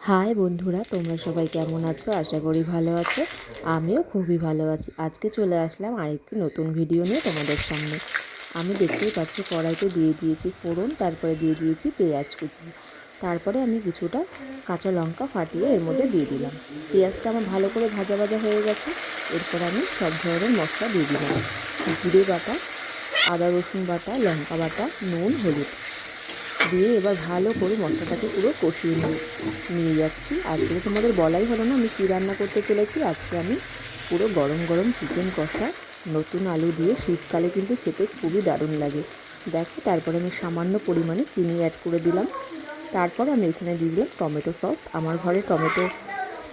High বন্ধুরা, তোমরা সবাই কেমন আছো? আশা করি ভালো আছো। আমিও খুবই ভালো আছি। আজকে চলে আসলাম আরেকটি নতুন ভিডিও নিয়ে তোমাদের সামনে। আমি দেখতেই পাচ্ছি, কড়াইতে দিয়ে দিয়েছি ফোড়ন, তারপরে দিয়ে দিয়েছি পেঁয়াজ কুচি। তারপরে আমি কিছুটা কাঁচা লঙ্কা ফাটিয়ে এর মধ্যে দিয়ে দিলাম। পেঁয়াজটা আমার ভালো করে ভাজা ভাজা হয়ে গেছে। এরপর আমি সব ধরনের মশলা দিয়ে দিলাম। জিরে বাটা, আদা রসুন বাটা, লঙ্কা বাটা, নুন, হলুদ। দিয়ে এবার ভালো করে মশলাটাকে পুরো কষিয়ে নিয়ে নিয়ে যাচ্ছি। আজকে তোমাদের বলাই হলো না আমি কী রান্না করতে চলেছি। আজকে আমি পুরো গরম গরম চিকেন কষা, নতুন আলু দিয়ে শীতকালে কিন্তু খেতে খুবই দারুণ লাগে। দেখো, তারপরে আমি সামান্য পরিমাণে চিনি অ্যাড করে দিলাম। তারপর আমি এখানে দিয়ে দিলাম টমেটো সস। আমার ঘরে টমেটো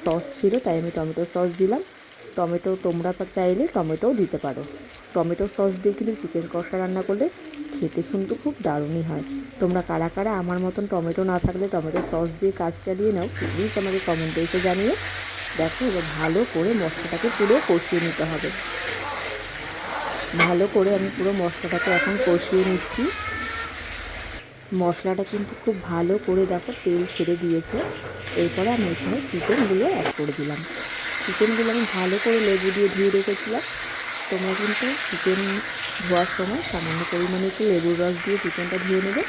সস ছিল, তাই আমি টমেটো সস দিলাম। টমেটো তোমরা চাইলে টমেটোও দিতে পারো। টমেটো সস দিয়ে কিন্তু চিকেন কষা রান্না করলে খেতে কিন্তু খুব দারুণই হয়। তোমরা কারা কারা আমার মতন টমেটো না থাকলে টমেটো সস দিয়ে কাজ চালিয়ে নাও প্লিজ আমাকে কমেন্টে এসে জানিয়ে দেখো, এবার ভালো করে মশলাটাকে পুরো কষিয়ে নিতে হবে। ভালো করে আমি পুরো মশলাটাকে এখন কষিয়ে নিচ্ছি। মশলাটা কিন্তু খুব ভালো করে দেখো তেল ছেড়ে দিয়েছে। এরপরে আমি এখানে চিকেনগুলো অ্যাড করে দিলাম। চিকেনগুলো আমি ভালো করে লেবু দিয়ে ধুয়ে রেখেছিলাম। তোমরা কিন্তু চিকেন ধোয়ার সময় সামান্য পরিমাণে একটু লেবুর রস দিয়ে চিকেনটা ধুয়ে নেবে।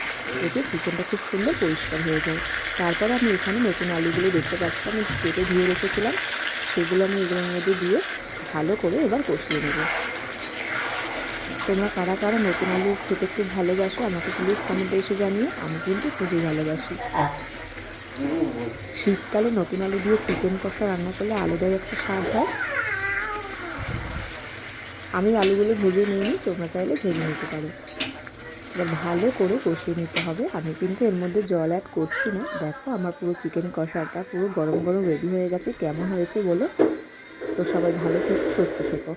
এতে চিকেনটা খুব সুন্দর পরিষ্কার হয়ে যায়। তারপর আমি এখানে নতুন আলুগুলো দেখতে পাচ্ছি। আমি কেটে ধুয়ে রেখেছিলাম। সেগুলো আমি এগুলোর মধ্যে দিয়ে ভালো করে এবার কষিয়ে নেব। তোমরা কারা কারা নতুন আলু খেতে খুব ভালোবাসো, আমাকে প্লিজ কমেন্টে এসে জানিয়ে আমি কিন্তু খুবই ভালোবাসি। শীতকালে নতুন আলু দিয়ে চিকেন কষা রান্না করলে আলাদাই একটা স্বাদ হয়। আমি আলুগুলো ভেজে নিয়ে তোমরা চাইলে ভেজে নিতে পারো। এবার ভালো করে কষিয়ে নিতে হবে। আমি কিন্তু এর মধ্যে জল অ্যাড করছি না। দেখো আমার পুরো চিকেন কষাটা পুরো গরম গরম রেডি হয়ে গেছে। কেমন হয়েছে বলো? তো সবাই ভালো থেকো, সুস্থ থেকো।